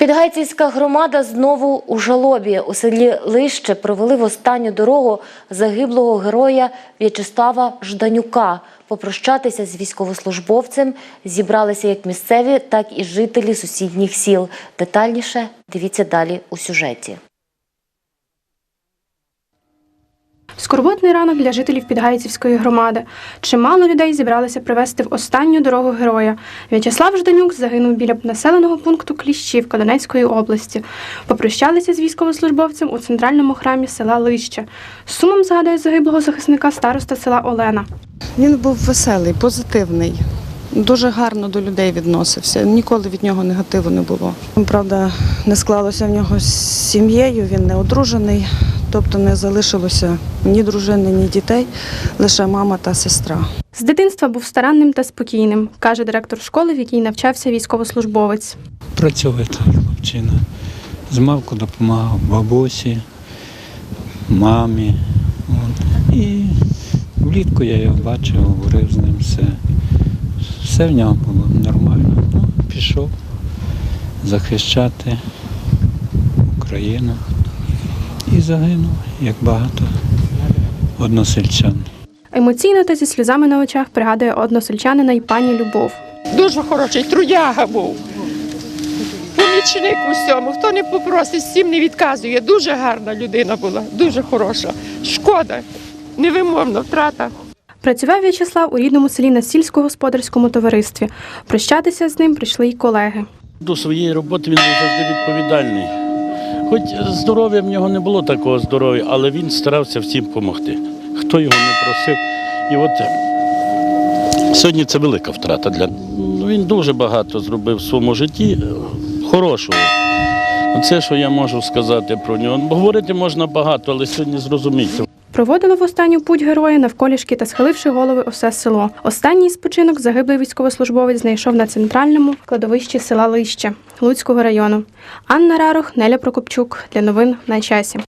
Підгайцівська громада знову у жалобі. У селі Лище провели в останню дорогу загиблого героя В'ячеслава Жданюка. Попрощатися з військовослужбовцем зібралися як місцеві, так і жителі сусідніх сіл. Детальніше дивіться далі у сюжеті. Скорботний ранок для жителів Підгайцівської громади. Чимало людей зібралися привезти в останню дорогу героя. В'ячеслав Жданюк загинув біля населеного пункту Кліщівка Донецької області. Попрощалися з військовослужбовцем у центральному храмі села Лище. Сумом згадує загиблого захисника староста села Олена. Він був веселий, позитивний, дуже гарно до людей відносився. Ніколи від нього негативу не було. Правда, не склалося в нього з сім'єю, він не одружений, тобто не залишилося ні дружини, ні дітей, лише мама та сестра. З дитинства був старанним та спокійним, каже директор школи, в якій навчався військовослужбовець. працьовита хлопчина. Змалку допомагав бабусі, мамі. От. І влітку я його бачив, говорив з ним все. Все в нього було нормально. Ну, пішов захищати Україну і загинув, як багато односельчан. Емоційно та зі сльозами на очах пригадує односельчанина й пані Любов. Дуже хороший трудяга був. Помічник у всьому. Хто не попросить, всім не відказує. Дуже гарна людина була, дуже хороша. Шкода, невимовна втрата. Працював В'ячеслав у рідному селі на сільськогосподарському товаристві. Прощатися з ним прийшли й колеги. До своєї роботи він був завжди відповідальний. Хоч здоров'я в нього не було такого здоров'я, але він старався всім допомогти. Хто його не просив. І от е, сьогодні це велика втрата для. Ну, Він дуже багато зробив в своєму житті е, хорошого. Це, що я можу сказати про нього. Говорити можна багато, але сьогодні зрозумійте. Проводило в останню путь героя навколішки та схиливши голови усе село. Останній спочинок загиблий військовослужбовець знайшов на центральному кладовищі села Лище Луцького району. Анна Рарох, Неля Прокопчук для новин на часі.